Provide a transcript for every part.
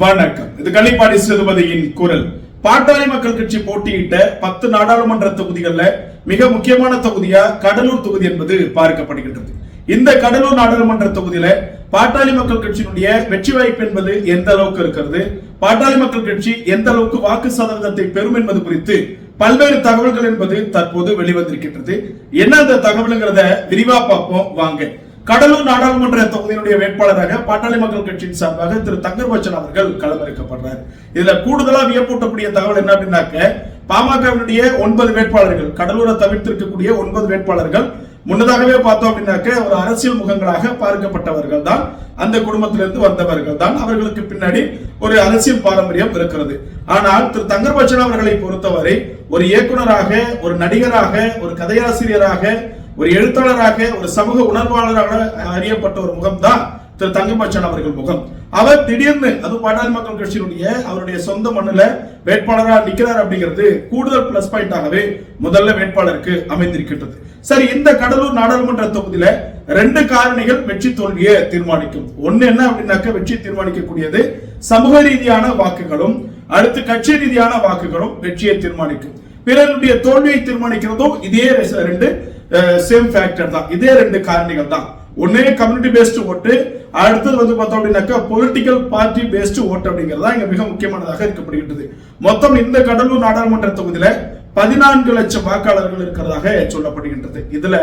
வணக்கம். இது கள்ளிப்பாடி சிறுபதியின் குரல். பாட்டாளி மக்கள் கட்சி போட்டியிட்ட பத்து நாடாளுமன்ற தொகுதிகள்ல மிக முக்கியமான தொகுதியா கடலூர் தொகுதி என்பது பார்க்கப்படுகின்றது. இந்த கடலூர் நாடாளுமன்ற தொகுதியில பாட்டாளி மக்கள் கட்சியினுடைய வெற்றி வாய்ப்பு என்பது எந்த அளவுக்கு இருக்கிறது? பாட்டாளி மக்கள் கட்சி எந்த அளவுக்கு வாக்கு சதவீதத்தை பெறும் என்பது குறித்து பல்வேறு தகவல்கள் என்பது தற்போது வெளிவந்திருக்கின்றது. என்ன அந்த தகவலுங்கிறத விரிவா பார்ப்போம். வாங்க. கடலூர் நாடாளுமன்ற தொகுதியினுடைய வேட்பாளராக பாட்டாளி மக்கள் கட்சியின் சார்பாக திரு தங்கர்பச்சன் அவர்கள் களமிறக்கப்படுறார். இதுல கூடுதலா வியப்பூட்டக்கூடிய தகவல் என்ன அப்படின்னாக்க பாமகவினுடைய ஒன்பது வேட்பாளர்கள் கடலூரை தவிர்த்திருக்கக்கூடிய ஒன்பது வேட்பாளர்கள் முன்னதாகவே பார்த்தோம் அப்படின்னாக்க ஒரு அரசியல் முகங்களாக பார்க்கப்பட்டவர்கள் தான் அந்த குடும்பத்திலிருந்து வந்தவர்கள் தான். அவர்களுக்கு பின்னாடி ஒரு அரசியல் பாரம்பரியம் இருக்கிறது. ஆனால் திரு தங்கர்பச்சன் அவர்களை பொறுத்தவரை ஒரு இயக்குனராக ஒரு நடிகராக ஒரு கதையாசிரியராக ஒரு எழுத்தாளராக ஒரு சமூக உணர்வாளராக அறியப்பட்ட ஒரு முகம் தான் திரு தங்கமச்சான் அவர்கள் முகம். அவர் திடீர்னு அது பாட்டாளி மக்கள் கட்சியினுடைய அவருடைய சொந்த மண்ணுல வேட்பாளராக நிற்கிறார் அப்படிங்கிறது கூடுதல் பிளஸ் பாயிண்டாகவே முதல்ல வேட்பாளருக்கு அமைந்திருக்கின்றது. சரி இந்த கடலூர் நாடாளுமன்ற தொகுதியில ரெண்டு காரணிகள் வெற்றி தோல்வியை தீர்மானிக்கும். ஒண்ணு என்ன அப்படின்னாக்க வெற்றி தீர்மானிக்கக்கூடியது சமூக ரீதியான வாக்குகளும் அடுத்து கட்சி ரீதியான வாக்குகளும் வெற்றியை தீர்மானிக்கும். பிறருடைய தோல்வியை தீர்மானிக்கிறதும் இதே ரெண்டு சேம் ஃபேக்டர் தான். இதே ரெண்டு காரணிகள் தான். ஒன்னே கம்யூனிட்டி பேஸ்டு ஓட்டு அடுத்தது வந்து பார்த்தோம் அப்படின்னாக்கா பொலிட்டிக்கல் பார்ட்டி பேஸ்டு ஓட்டு அப்படிங்கிறது தான் இங்க மிக முக்கியமானதாக இருக்கப்படுகின்றது. மொத்தம் இந்த கடலூர் நாடாளுமன்ற தொகுதியில பதினான்கு லட்சம் வாக்காளர்கள் இருக்கிறதாக சொல்லப்படுகின்றது. இதுல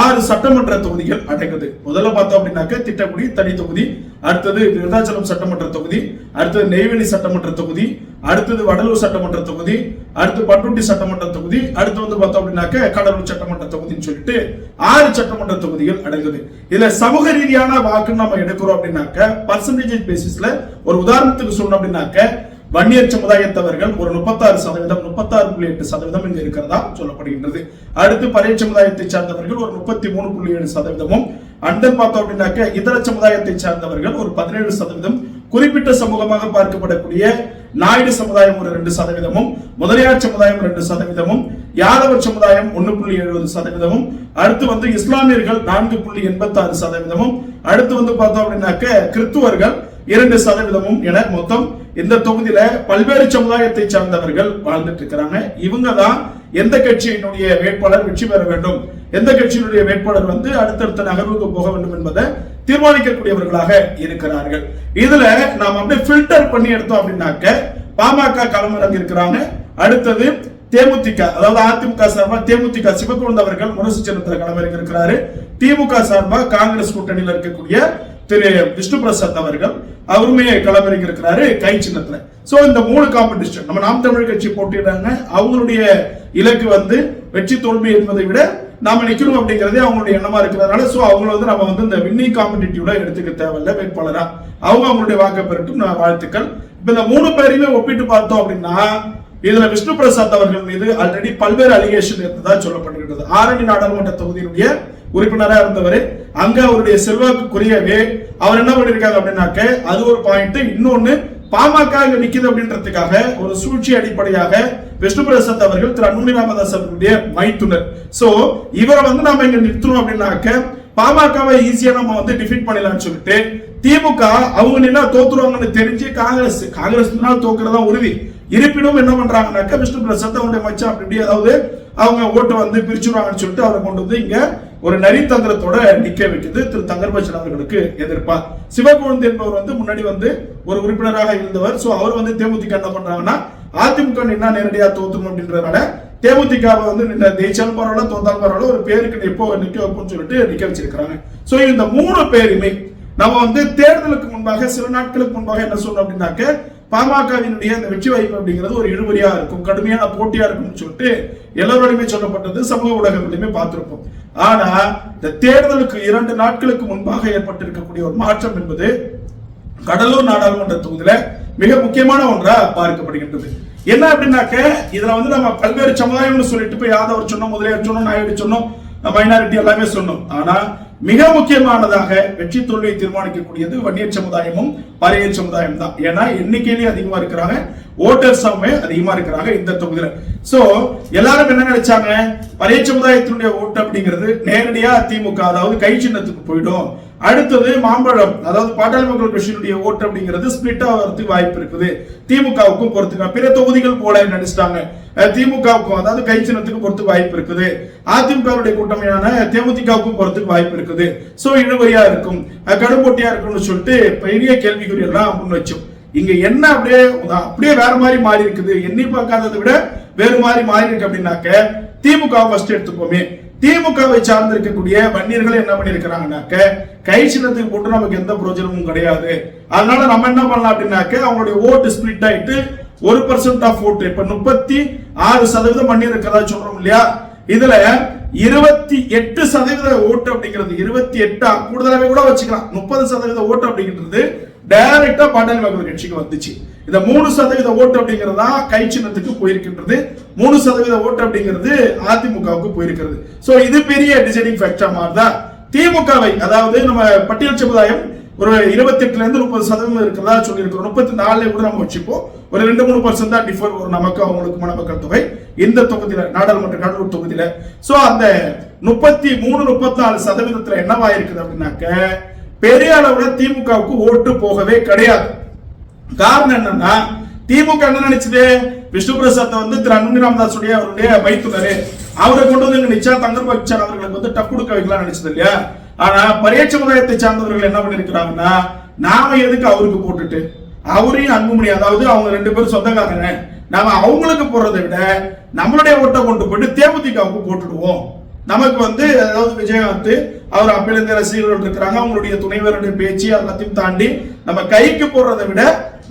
ஆறு சட்டமன்ற தொகுதிகள் அடங்குது. முதல்ல பார்த்தோம் அப்படின்னாக்க திட்டக்குடி தனி தொகுதி அடுத்தது விருதாச்சலம் சட்டமன்ற தொகுதி அடுத்தது நெய்வேலி சட்டமன்ற தொகுதி அடுத்தது வடலூர் சட்டமன்ற தொகுதி அடுத்து பண்ருட்டி சட்டமன்ற தொகுதி அடுத்து வந்து பார்த்தோம் அப்படின்னாக்க கடலூர் சட்டமன்ற தொகுதின்னு சொல்லிட்டு ஆறு சட்டமன்ற தொகுதிகள் அடங்குது இதுல சமூக ரீதியான வாக்கு நம்ம எடுக்கிறோம் அப்படின்னாக்க பர்சன்டேஜ் பேசிஸ்ல ஒரு உதாரணத்துக்கு சொன்னோம் அப்படின்னாக்க வன்னியர் சமுதாயத்தவர்கள் ஒரு முப்பத்தாறு சதவீதம் முப்பத்தாறு புள்ளி எட்டு சதவீதம் இங்க இருக்கிறதா சொல்லப்படுகின்றது. அடுத்து பழைய சமுதாயத்தை சார்ந்தவர்கள் ஒரு முப்பத்தி மூணு புள்ளி ஏழு சதவீதமும் அண்டர் பார்த்தோம் அப்படின்னாக்க இதர சமுதாயத்தை சார்ந்தவர்கள் ஒரு பதினேழு சதவீதம். குறிப்பிட்ட சமூகமாக பார்க்கப்படக்கூடிய நாயுடு சமுதாயம் ஒரு ரெண்டு சதவீதமும் முதலியார் சமுதாயம் ரெண்டு சதவீதமும் யாதவர் சமுதாயம் ஒன்னு புள்ளி எழுபது சதவீதமும் அடுத்து வந்து இஸ்லாமியர்கள் நான்கு புள்ளி எண்பத்தி ஆறு சதவீதமும் அடுத்து வந்து பார்த்தோம் அப்படின்னாக்க கிறித்துவர்கள் இரண்டு சதவீதமும் என மொத்தம் இந்த தொகுதியில பல்வேறு சமுதாயத்தை சார்ந்தவர்கள் வாழ்ந்துட்டு இருக்கிறாங்க இவங்க தான் எந்த கட்சியினுடைய வேட்பாளர் வெற்றி பெற வேண்டும்? எந்த கட்சியினுடைய வேட்பாளர் வந்து அடுத்தடுத்த நகர்வுக்கு போக வேண்டும் என்பதை தீர்மானிக்கக்கூடியவர்களாக இருக்கிறார்கள். இதுல நாம் அப்படியே ஃபில்டர் பண்ணி எடுத்தோம் அப்படின்னாக்க பாமக களமிறங்கி இருக்கிறாங்க. அடுத்தது தேமுதிக அதாவது அதிமுக சார்பா தேமுதிக சிவகுழந்த் அவர்கள் முரசு சின்னத்தில் களமிறங்கி இருக்கிறாரு. திமுக சார்பா காங்கிரஸ் கூட்டணியில் இருக்கக்கூடிய திரு விஷ்ணு பிரசாத் அவர்கள் அவருமே களமிறங்கி இருக்கிறாரு கை சின்னத்துல. சோ இந்த மூணு காம்படிஷன் நம்ம நாம் தமிழ் கட்சி போட்டிடுறாங்க அவங்களுடைய இலக்கு வந்து வெற்றி தோல்வி என்பதை விட நாம நிக்கணும் அப்படிங்கறதே அவங்களுடைய எண்ணமா இருக்கிறதுனால சோ அவங்கள வந்து நம்ம வந்து இந்த வின்னிங் காம்படிட்டிவ்ல எடுத்துக்க தேவையில்ல வேட்பாளரா அவங்க அவங்களுடைய வாக்கு பெறட்டும். நான் வாழ்த்துக்கள். இப்ப இந்த மூணு பேரையுமே ஒப்பிட்டு பார்த்தோம் அப்படின்னா இதுல விஷ்ணு பிரசாத் அவர்கள் மீது ஆல்ரெடி பல்வேறு அலிகேஷன் இருந்ததா சொல்லப்பட்டிருக்கிறது. ஆரணி நாடாளுமன்ற தொகுதியினுடைய உறுப்பினரா இருந்தவர் அங்க அவருடைய செல்வாக்குக்குரியவே அவர் என்ன பண்ணிருக்காங்க அப்படின்னாக்க அது ஒரு பாயிண்ட் இன்னொன்னு பாமக இங்க நிக்குது அப்படின்றதுக்காக ஒரு சூழ்ச்சி அடிப்படையாக விஷ்ணு பிரசாத் அவர்கள் திரு அன்புமணி ராமதாஸ் அவர்களுடைய மைத்துனர். சோ இவரை வந்து நாம இங்க நிறுத்தணும் அப்படின்னாக்க பாமகவை ஈஸியா நம்ம வந்து டிஃபீட் பண்ணலாம்னு சொல்லிட்டு திமுக அவங்க நின்னா தோத்துருவாங்கன்னு தெரிஞ்சு காங்கிரஸ் காங்கிரஸ் தோக்குறதா உறுதி. இருப்பினும் என்ன பண்றாங்கன்னாக்க விஷ்ணு பிரசாத் அவருடைய மச்சான் அப்படி அதாவது அவங்க ஓட்டு வந்து பிரிச்சுருவாங்கன்னு சொல்லிட்டு அவரை கொண்டு வந்து இங்க ஒரு நரித்தந்திரத்தோட நிக்க வைக்குது. திரு தங்கர்பச்சன் அவர்களுக்கு எதிர்ப்பா. சிவகுழந்தை என்பவர் வந்து முன்னாடி வந்து ஒரு உறுப்பினராக இருந்தவர். சோ அவர் வந்து தேமுதிக என்ன பண்றாங்கன்னா அதிமுக நின்னா நேரடியா தோத்துணும் அப்படின்றதுனால தேமுதிகவை வந்து நின்ன ஜெயிச்சாலும் பரவாயில்ல தோத்தாலும் பரவாயில்ல ஒரு பேருக்கு எப்போ நிக்க வைப்போம்னு சொல்லிட்டு நிக்க வச்சிருக்கிறாங்க. சோ இந்த மூணு பேருமே நம்ம வந்து தேர்தலுக்கு முன்பாக சில நாட்களுக்கு முன்பாக என்ன சொன்னோம் அப்படின்னாக்க பாமகவினுடைய அந்த வெற்றி வாய்ப்பு அப்படிங்கிறது ஒரு இழுபறியா இருக்கும் கடுமையான போட்டியா இருக்கும்னு சொல்லிட்டு எல்லோருடையுமே சொல்லப்பட்டது சமூக ஊடகங்களையுமே பார்த்திருப்போம். ஆனா இந்த தேர்தலுக்கு இரண்டு நாட்களுக்கு முன்பாக ஏற்பட்டிருக்கக்கூடிய ஒரு மாற்றம் என்பது கடலூர் நாடாளுமன்ற தொகுதியில மிக முக்கியமான ஒன்றா பார்க்கப்படுகின்றது. என்ன அப்படின்னாக்க இதுல வந்து நம்ம பல்வேறு சமுதாயம்னு சொல்லிட்டு போய் யாதவர் சொன்னோம் முதலியார் சொன்னோம் நாயுடு சொன்னோம் மைனாரிட்டி எல்லாமே சொன்னோம். ஆனா மிக முக்கியமானதாக வெற்றி தோல்வியை தீர்மானிக்கக்கூடியது வன்னியர் சமுதாயமும் பழைய சமுதாயம் தான் ஏன்னா எண்ணிக்கையிலேயே அதிகமா இருக்கிறாங்க ஓட்டர்ஸாமே அதிகமா இருக்கிறாங்க இந்த தொகுதியில. சோ எல்லாரும் என்ன நினைச்சாங்க? பழைய சமுதாயத்தினுடைய ஓட்டு அப்படிங்கிறது நேரடியா திமுக அதாவது கை சின்னத்துக்கு போயிடும். அடுத்தது மாம்பழம். அதாவது பாட்டாளி மக்கள் கட்சியினுடைய ஓட்டு அப்படிங்கிறது ஸ்பிளிட் ஆகிறதுக்கு வாய்ப்பு இருக்குது. திமுகவுக்கும் பொறுத்துக்க. பிற தொகுதிகள் போல நடிச்சிட்டாங்க? திமுகவுக்கும் அதாவது கை சின்னத்துக்கு வாய்ப்பு இருக்குது. அதிமுகவுடைய கூட்டமையான தேமுதிகவுக்கும் பொறுத்துக்கு வாய்ப்பு இருக்குது. சோ இழுவரியா இருக்கும். அஹ் கடும்போட்டியா இருக்கும்னு சொல்லிட்டு பெரிய கேள்விக்குறி எல்லாம் முன் வச்சோம். இங்க என்ன அப்படியே அப்படியே வேற மாதிரி மாறி இருக்குது. எண்ணி பார்க்காததை விட வேறு மாதிரி மாறி இருக்கு அப்படின்னாக்க திமுக ஃபர்ஸ்ட் எடுத்துப்போமே. திமுகவை சார்ந்திருக்கக்கூடிய வன்னியர்கள் என்ன பண்ணிருக்கிறாங்கனாக்க கை சின்னத்துக்கு போட்டு நமக்கு எந்த பிரயோஜனமும் கிடையாது. அதனால நம்ம என்ன பண்ணலாம் அப்படின்னாக்க அவங்களுடைய ஓட்டு ஸ்பிளிட் ஆயிட்டு ஒரு பர்சன்ட் ஆஃப் ஓட்டு இப்ப முப்பத்தி ஆறு சதவீதம் வன்னியர் இருக்கிறதா சொல்றோம் இல்லையா? இதுல இருபத்தி எட்டு சதவீத ஓட்டு அப்படிங்கிறது இருபத்தி எட்டா கூடுதலாவே கூட வச்சுக்கலாம். முப்பது சதவீத ஓட்டு அப்படிங்கிறது டைரக்டா பாட்டாளி மக்கள் கட்சிக்கு வந்துச்சு. இந்த மூணு சதவீத ஓட்டு அப்படிங்கிறதா கை சின்னத்துக்கு போயிருக்கின்றது. மூணு சதவீத ஓட்டு அப்படிங்கிறது அதிமுகவுக்கு போயிருக்கிறது. சோ இது பெரிய டிசைடிங் ஃபேக்டரா மாறுதா திமுகவை அதாவது நம்ம பட்டியல் சமுதாயம் ஒரு இருபத்தி எட்டுல இருந்து முப்பது சதவீதம் இருக்கிறதா சொல்லியிருக்கிறோம். முப்பத்தி நாலுல கூட நம்ம வச்சுப்போம். ஒரு ரெண்டு மூணு பர்சன்ட் தான் டிஃபர் ஒரு நமக்கு அவங்களுக்கு மணமக்கள் தொகை. இந்த தொகுதியில நாடாளுமன்ற கடலூர் தொகுதியில. சோ அந்த முப்பத்தி மூணு முப்பத்தி நாலு சதவீதத்துல என்னவா இருக்குது அப்படின்னாக்க பெரிய அளவுல திமுகவுக்கு ஓட்டு போகவே கிடையாது. காரணம் என்னன்னா திமுக என்ன நினைச்சது? விஷ்ணு பிரசாத் வந்து திரு அன்பு ராமதாசுடைய அவருடைய மைத்துனர். அவரை கொண்டு வந்து இங்க நிச்சா தங்கர் பச்சான் அவர்களுக்கு வந்து டப் கொடுக்க வைக்கலாம் நினைச்சது இல்லையா? ஆனா பரிய சமுதாயத்தை சார்ந்தவர்கள் என்ன பண்ணிருக்கிறாங்கன்னா நாம எதுக்கு அவருக்கு போட்டுட்டு? அவரையும் அன்புமணி அதாவது அவங்க ரெண்டு பேரும் சொந்தக்காரங்க. நாம அவங்களுக்கு போடுறதை விட நம்மளுடைய ஓட்டை கொண்டு போயிட்டு தேமுதிகவுக்கு போட்டுடுவோம். நமக்கு வந்து அதாவது விஜயகாந்த் அவர் அப்பயிலிருந்து ரசிகர்கள் இருக்கிறாங்க. அவங்களுடைய துணைவருடைய பேச்சு எல்லாத்தையும் தாண்டி நம்ம கைக்கு போடுறதை விட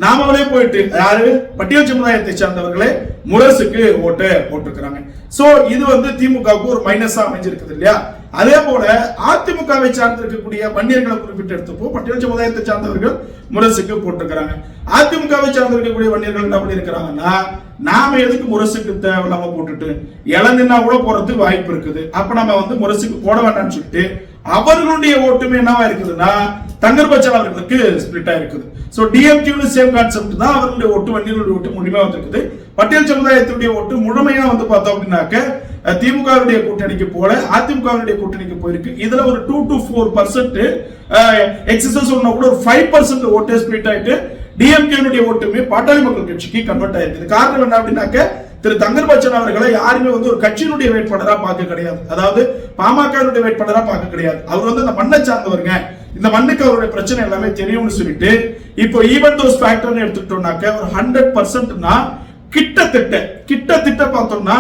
நாமளே போயிட்டு யாரு? பட்டியல் சமுதாயத்தை சார்ந்தவர்களே முரசுக்கு ஓட்டு போட்டிருக்கிறாங்க. சோ இது வந்து திமுகவுக்கு ஒரு மைனஸா அமைஞ்சிருக்குது இல்லையா? அதே போல அதிமுகவை சார்ந்திருக்கக்கூடிய வன்னியர்களை குறிப்பிட்டு எடுத்துப்போம். பட்டியல் சமுதாயத்தை சார்ந்தவர்கள் முரசுக்கு போட்டிருக்கிறாங்க. அதிமுகவை சார்ந்திருக்கக்கூடிய வன்னியர்கள் என்ன இருக்கிறாங்கன்னா நாம எதுக்கு முரசுக்கு தேவையில்லாம போட்டுட்டு இளநின்னா கூட போறதுக்கு வாய்ப்பு இருக்குது. அப்ப நம்ம வந்து முரசுக்கு போட வேண்டாம்னு சொல்லிட்டு அவர்களுடைய ஓட்டுமே என்னவா இருக்குதுன்னா தங்கர் அவர்களுக்கு ஸ்பிளிட் ஆயிருக்குது. சோ டிஎம்கே சேம் கான்செப்ட் தான் அவர்களுடைய ஓட்டு வன்னியர்களுடைய ஓட்டு முழுமையா வந்திருக்குது. பட்டியல் சமுதாயத்துடைய ஓட்டு முழுமையா வந்து பார்த்தோம் அப்படின்னாக்க அஹ், திமுகவுடைய கூட்டணிக்கு போல அதிமுகவுடைய கூட்டணிக்கு போயிருக்கு. இதுல ஒரு two to four percent excess ஒன்னா கூட ஒரு ஃபைவ் பர்சன்ட் ஓட்டு ஸ்பிளிட் ஆயிட்டு டிஎம்கேனுடைய ஓட்டுமே பாட்டாளி மக்கள் கட்சிக்கு கன்வெர்ட் ஆயிருக்கு காரணம் என்ன அப்படின்னாக்க திரு தங்கர் பச்சன் அவர்களை யாருமே வந்து ஒரு கட்சியினுடைய வேட்பாளராக பார்க்க கிடையாது. அதாவது பாமகனுடைய வேட்பாளராக பார்க்க கிடையாது. அவர் வந்து அந்த மண்ணை சார்ந்தவருங்க. இந்த மண்ணுக்கு அவருடைய பிரச்சனை எல்லாமே தெரியும்னு சொல்லிட்டு இப்போ ஈவன் தோஸ் ஃபேக்டர்னு எடுத்துக்கிட்டோம்னாக்க ஒரு ஹண்ட்ரட் பர்சன்ட்னா கிட்டத்தட்ட கிட்டத்தட்ட பார்த்தோம்னா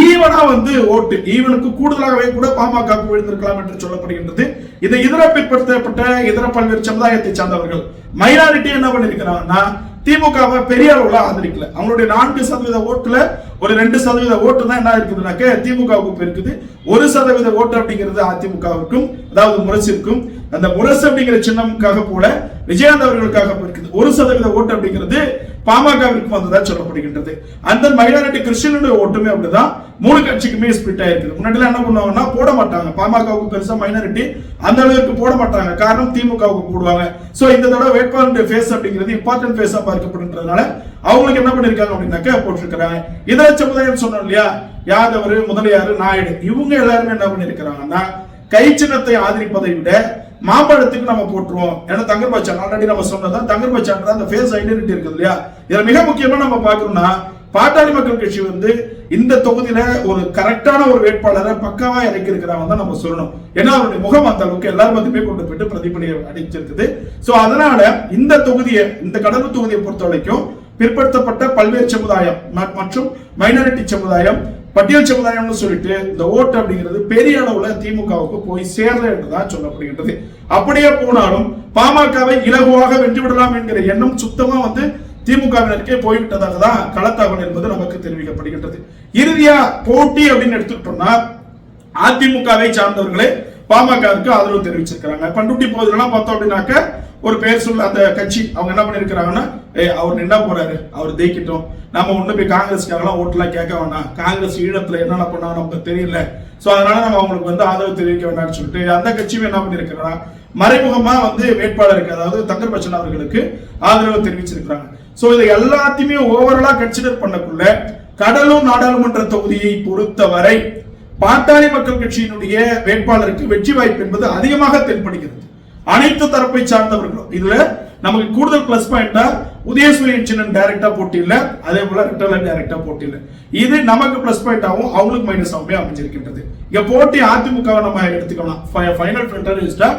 ஈவனா வந்து ஓட்டு ஈவனுக்கு கூடுதலாகவே கூட பாமக விழுந்திருக்கலாம் என்று சொல்லப்படுகின்றது. இதை இதர பிற்படுத்தப்பட்ட இதர பல்வேறு சமுதாயத்தை சார்ந்தவர்கள் மைனாரிட்டி என்ன பண்ணிருக்கிறாங்கன்னா திமுகவை பெரிய அளவுல ஆதரிக்கல. அவங்களுடைய நான்கு சதவீத ஓட்டுல ஒரு ரெண்டு சதவீத ஓட்டு தான் என்ன இருக்குதுனாக்க திமுகவுக்கு இருக்குது ஒரு சதவீத ஓட்டு அப்படிங்கிறது அதிமுகவிற்கும் அதாவது முரசிற்கும். அந்த முரசு அப்படிங்கிற சின்னமுக்காக போல விஜயகாந்த் அவர்களுக்காக இருக்குது ஒரு சதவீத ஓட்டு அப்படிங்கிறது பாமகவிற்கு வந்ததா சொல்லப்படுகின்றது. அந்த மைனாரிட்டி கிறிஸ்டியனுடைய ஓட்டுமே அப்படிதான் மூணு கட்சிக்குமே ஸ்பிளிட் ஆயிருக்குது. முன்னாடி என்ன பண்ணுவாங்கன்னா போட மாட்டாங்க. பாமகவுக்கு பெருசா மைனாரிட்டி அந்த அளவுக்கு போட மாட்டாங்க. காரணம் திமுகவுக்கு போடுவாங்க. சோ இந்த தடவை வேட்பாளருடைய ஃபேஸ் அப்படிங்கிறது இம்பார்ட்டன்ட் ஃபேஸா பார்க்கப்படுன்றதுனால அவங்களுக்கு என்ன பண்ணிருக்காங்க அப்படின்னாக்க போட்டிருக்கிறாங்க. இதர சமுதாயம் சொன்னோம் இல்லையா? யாதவர் முதலியார் நாயுடு இவங்க எல்லாருமே என்ன பண்ணிருக்கிறாங்கன்னா கை சின்னத்தை ஆதரிப்பதை விட மாம்பழத்துக்கு நம்ம போட்டுருவோம். ஏன்னா தங்கர்பச்சான் ஆல்ரெடி நம்ம சொன்னதான் தங்கர்பச்சான் அந்த ஃபேஸ் ஐடென்டிட்டி இருக்குது இல்லையா? இதுல மிக முக்கியமா நம்ம பார்க்கணும்னா பாட்டாளி மக்கள் கட்சி வந்து இந்த தொகுதியில ஒரு கரெக்டான ஒரு வேட்பாளரை பக்காவா இறக்கி இருக்கிறாங்க தான் நம்ம சொல்லணும். ஏன்னா அவருடைய முகம் அந்த அளவுக்கு எல்லாரும் மத்தியுமே கொண்டு போயிட்டு பிரதிபலியை அடிச்சிருக்குது. சோ அதனால இந்த தொகுதியை இந்த கடலூர் தொகுதியை பொறுத்த வரைக்கும் பிற்படுத்தப்பட்ட பல்வேறு சமுதாயம் மற்றும் மைனாரிட்டி சமுதாயம் பட்டியல் சமுதாயம்னு சொல்லிட்டு இந்த ஓட்டு அப்படிங்கிறது பெரிய அளவுல திமுகவுக்கு போய் சேரல என்றுதான் சொல்லப்படுகின்றது. அப்படியே போனாலும் பாமகவை இலகுவாக வென்றுவிடலாம் என்கிற எண்ணம் சுத்தமா வந்து திமுகவினருக்கே போய்விட்டதாக தான் களத்தகவல் என்பது நமக்கு தெரிவிக்கப்படுகின்றது. இறுதியா போட்டி அப்படின்னு எடுத்துக்கிட்டோம்னா அதிமுகவை சார்ந்தவர்களே பாமகவுக்கு ஆதரவு தெரிவிச்சிருக்கிறாங்க. பண்டுட்டி பகுதியிலாம் பார்த்தோம் அப்படின்னாக்க ஒரு பேர் சொல்ல அந்த கட்சி அவங்க என்ன பண்ணிருக்கிறாங்கன்னா ஏ அவர் நின்னா போறாரு அவர் ஜெயிக்கட்டும். நம்ம ஒண்ணு போய் காங்கிரஸ்க்காகலாம் ஓட்டுலாம் கேட்க வேணாம். காங்கிரஸ் ஈழத்துல என்னென்ன பண்ணா நமக்கு தெரியல. சோ அதனால நம்ம அவங்களுக்கு வந்து ஆதரவு தெரிவிக்க வேண்டாம்னு சொல்லிட்டு அந்த கட்சியும் என்ன பண்ணிருக்கிறாங்க மறைமுகமா வந்து வேட்பாளருக்கு அதாவது தங்கர் பச்சன் அவர்களுக்கு ஆதரவு தெரிவிச்சிருக்கிறாங்க. சோ இதை எல்லாத்தையுமே ஓவரலா கன்சிடர் பண்ணக்குள்ள கடலூர் நாடாளுமன்ற தொகுதியை பொறுத்தவரை பாட்டாளி மக்கள் கட்சியினுடைய வேட்பாளருக்கு வெற்றி வாய்ப்பு என்பது அதிகமாக தென்படுகிறது. அனைத்து தரப்பை சார்ந்தவர்களும். இதுல நமக்கு கூடுதல் பிளஸ் பாயிண்டா உதயசூரியன் சின்னன் டைரக்டா போட்டியில் அதே போல ரிட்டர்ன் டைரக்டா போட்டியில் இது நமக்கு பிளஸ் பாயிண்ட் ஆகும் அவங்களுக்கு மைனஸ் ஆகுமே அமைஞ்சிருக்கின்றது. இங்க போட்டி அதிமுக நம்ம எடுத்துக்கலாம் ஃபைனல் ஃபில்டர் இஸ்டா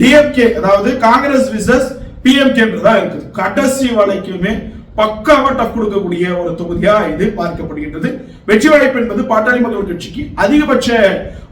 டிஎம்கே அதாவது காங்கிரஸ் விசஸ் பிஎம்கேன்றதா தான் இருக்குது. கடைசி வரைக்குமே பக்காவா டஃப் கொடுக்கக்கூடிய ஒரு தொகுதியா இது பார்க்கப்படுகின்றது. வெற்றி வாய்ப்பு என்பது பாட்டாளி மக்கள் கட்சிக்கு அதிகபட்ச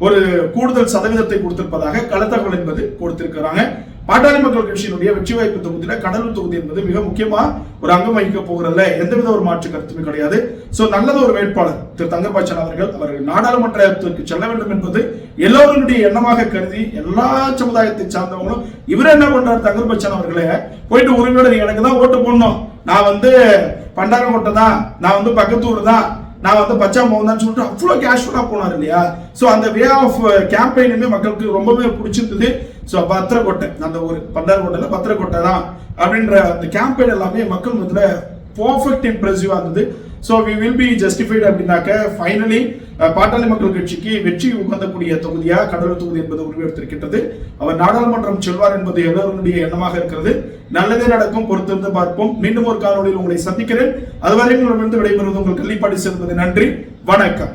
ஒரு கூடுதல் சதவீதத்தை கொடுத்திருப்பதாக களத்தகவல் என்பது கொடுத்திருக்கிறாங்க. பாட்டாளி மக்கள் கட்சியினுடைய வெற்றி வாய்ப்பு தொகுதியில கடலூர் தொகுதி என்பது மிக முக்கியமா ஒரு அங்கம் வகிக்க போகிறதுல எந்தவித ஒரு மாற்று கருத்துமே கிடையாது. சோ நல்லது ஒரு வேட்பாளர் திரு தங்கபாச்சன் அவர்கள் அவர் நாடாளுமன்றத்திற்கு செல்ல வேண்டும் என்பது எல்லோருடைய எண்ணமாக கருதி எல்லா சமுதாயத்தை சார்ந்தவங்களும் இவர் என்ன பண்றாரு தங்கர்பச்சன் அவர்களே? போயிட்டு உரிமையோட நீங்க எனக்கு தான் ஓட்டு போடணும். நான் வந்து பண்டாரங்கோட்டை தான் நான் வந்து பக்கத்தூர் தான் நான் வந்து பச்சா மோகன் தான் சொல்லிட்டு அவ்வளோ கேஷுவலாக போனார் இல்லையா? ஸோ அந்த வே ஆஃப் கேம்பெயினுமே மக்களுக்கு ரொம்பவே பிடிச்சிருந்தது. ஸோ பத்திரக்கோட்டை. அந்த ஒரு பண்டாரக்கோட்டையில் பத்திரக்கோட்டை தான் அப்படின்ற அந்த கேம்பெயின் எல்லாமே மக்கள் மத்தியில் பர்ஃபெக்ட் இம்ப்ரெசிவாக இருந்தது. So we will be justified அப்படின்னாக்க ஃபைனலி பாட்டாளி மக்கள் கட்சிக்கு வெற்றி உகந்தக்கூடிய தொகுதியாக கடலூர் தொகுதி என்பது உருவெடுத்திருக்கின்றது. அவர் நாடாளுமன்றம் செல்வார் என்பது எல்லோருடைய எண்ணமாக இருக்கிறது. நல்லதே நடக்கும் பொறுத்திருந்து பார்ப்போம். மீண்டும் ஒரு காணொலியில் உங்களை சந்திக்கிறேன். அதுவரை உங்களிடமிருந்து விடைபெறுவது உங்கள் கள்ளிப்பாடி செல்வது நன்றி. வணக்கம்.